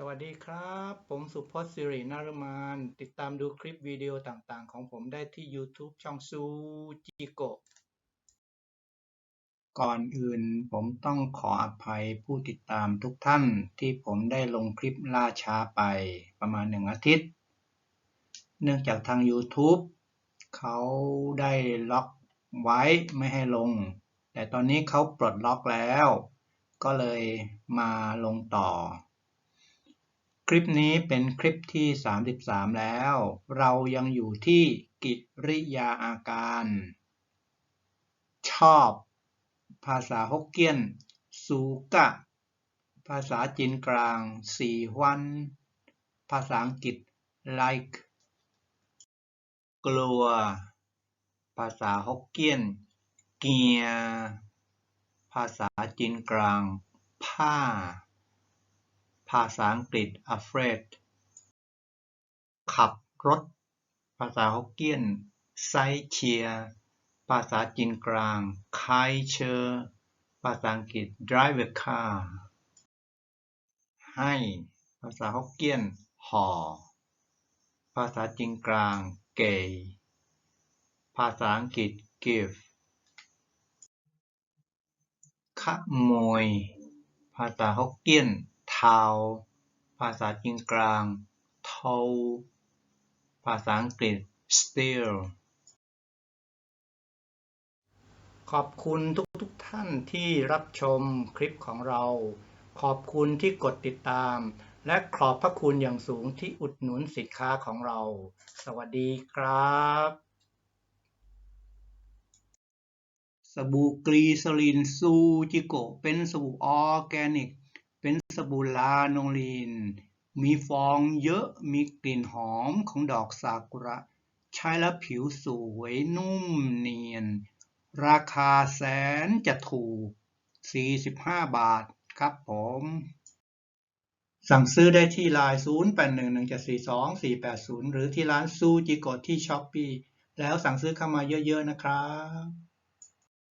สวัสดีครับ ผมสุพจน์สิรินารมานติดตามดูคลิปวิดีโอต่างๆ ของผมได้ที่ YouTube ช่องซูจิโกะก่อนอื่นผมต้องขออภัยผู้ติดตามทุกท่านที่ผมได้ลงคลิปล่าช้าไปประมาณหนึ่งอาทิตย์ เนื่องจากทาง YouTube เขาได้ล็อกไว้ไม่ให้ลง แต่ตอนนี้เขาปลดล็อกแล้ว ก็เลยมาลงต่อ คลิปนี้เป็นคลิปที่ 33 แล้ว เรายังอยู่ที่กิริยาอาการ ชอบ ภาษาฮกเกี้ยน สูกะ ภาษาจีนกลางสีฮวัน ภาษาอังกฤษ like กลัว ภาษาฮกเกี้ยน เกีย ภาษาจีนกลาง ผ้า ภาษาอังกฤษ afraid ขับรถ ภาษาฮกเกี้ยน ไซเชีย ภาษาจีนกลางไคเชอร์ภาษาอังกฤษ drive a car ให้ ภาษาฮกเกี้ยน ห่อ ภาษาจีนกลางเกยภาษาอังกฤษ give ขโมย ภาษาฮกเกี้ยน เทาภาษาจีนกลางโทา ภาษาอังกฤษ steal ขอบคุณทุกทุกท่านที่รับชมคลิปของเรา ขอบคุณที่กดติดตาม และขอบพระคุณอย่างสูงที่อุดหนุนสินค้าของเรา สวัสดีครับ สบู่กรีซลินซูจิโก เป็นสบู่ออร์แกนิก เป็นสบู่ลาโนลีน มีฟองเยอะมีกลิ่นหอมของดอกซากุระ ใช้แล้วผิวสวยนุ่มเนียน ราคาแสนจะถูก 45 บาทครับผม สั่งซื้อได้ที่ไลน์0811742480 หรือที่ร้านซูจิโกะที่ช้อปปีแล้วสั่งซื้อเข้ามาเยอะๆนะครับ